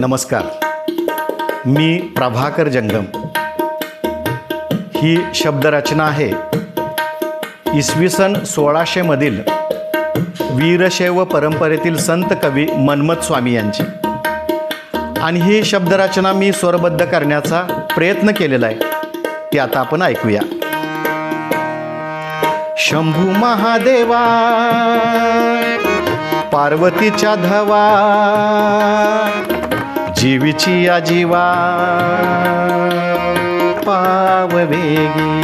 नमस्कार. मी प्रभाकर जंगम. ही शब्दरचना आहे. इसवी सन सोळाशेमधील वीरशैव परंपरेतील संत कवी मन्मथ स्वामी यांची. आणि ही शब्दरचना मी स्वरबद्ध करण्याचा प्रयत्न केलेला आहे. ती आता आपण ऐकूया. शंभू महादेवा पार्वतीच्या धवा जीवीची आजीवा. जीवा पाववेगी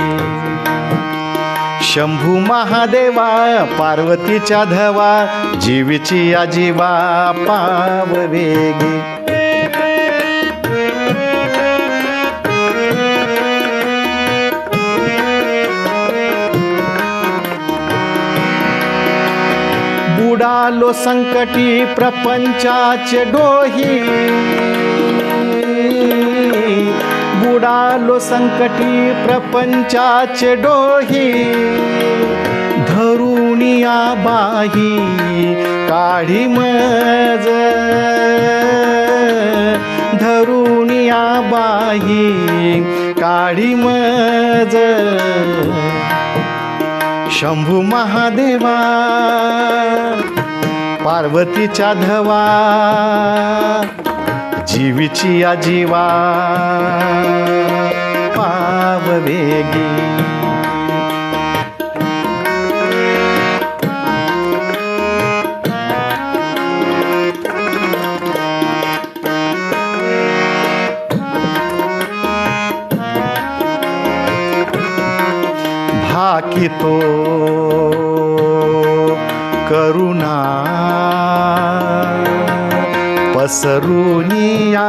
शंभू महादेवा पार्वतीच्या धवा जीवीची आजीवा जीवा पाववेगी आलो संकटी प्रपंचाचे डोही. बुडालो संकटी प्रपंचाचे डोही. धरुणिया बाही काढी मज. धरुणिया बाही काढी मज. शंभू महादेवा पार्वतीच्या धवा जीवीची या जीवा पाववेगी भाकी तो पसरुनिया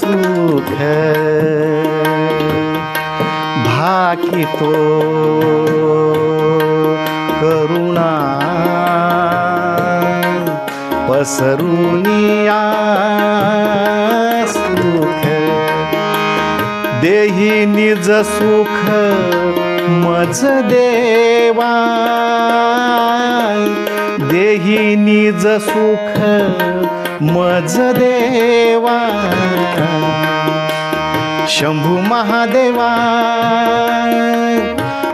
सुख भाकितो करुणा पसरुनिया सुख देही निज सुख मज देवा ही निज सुख मज देवा. शंभू महादेवा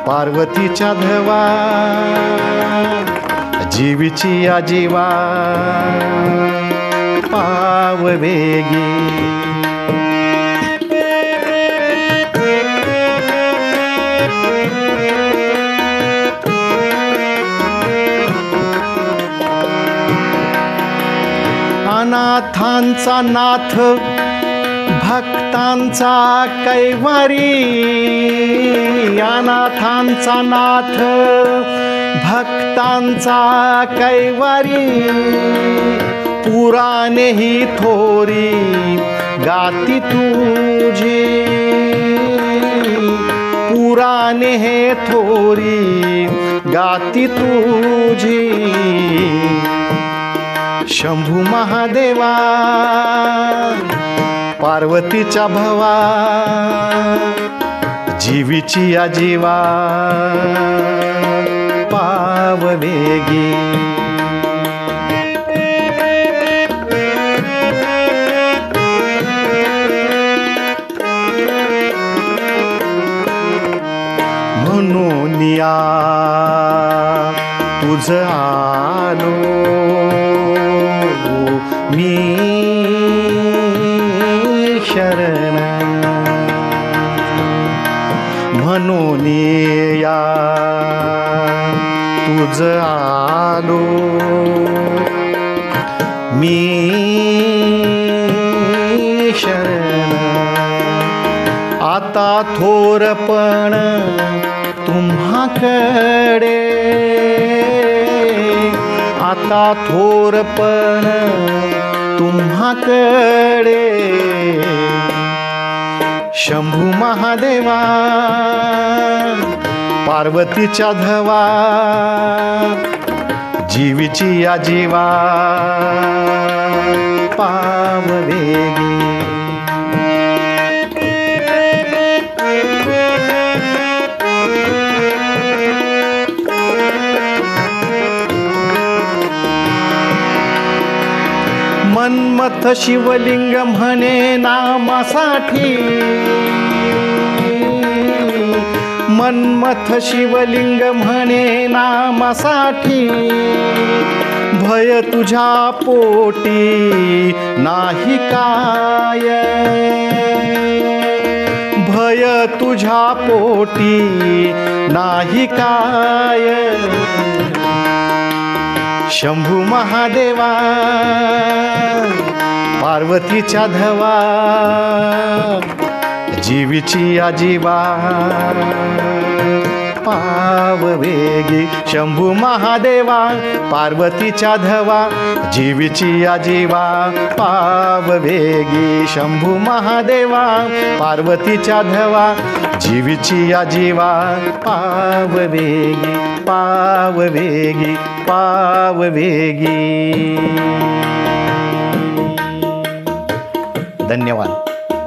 पार्वतीच्या धवा जीवीची आजीवा पाव वेगी. नाथांचा नाथ भक्तांचा कैवारी. अनाथांचा नाथ भक्तांचा कैवारी. पुराणे ही थोरी गाती तुझी. पुराणे हे थोरी गाती तुझी. शंभू महादेवा पार्वतीच्या भवा जीवीची आजीवा जीवा पाववेगी म्हणून या तुझ आलो मी शरण. म्हणून या. तुझ आलो. मी शरण. आता थोरपण तुम्हाकडे. आता थोरपण तुम्हाकडे. शंभू महादेवा पार्वतीच्या धवा जीवीची या जीवा मन्मथ शिवलिंग म्हणे नामासाठी. मन्मथ शिवलिंग म्हणे नामासाठी. भय तुझ्या पोटी नाही काय? भय तुझ्या पोटी नाही काय? शंभू महादेवा पार्वतीच्या धवा जीवीची आजीवा. पाव वेगी शंभू महादेवा पार्वतीच्या धवा जीवीची आजीवा. पाव वेगी शंभू महादेवा पार्वतीच्या धवा जीवीची आजीवा. पाव वेगी पाव वेगी पाव वेगी. धन्यवाद.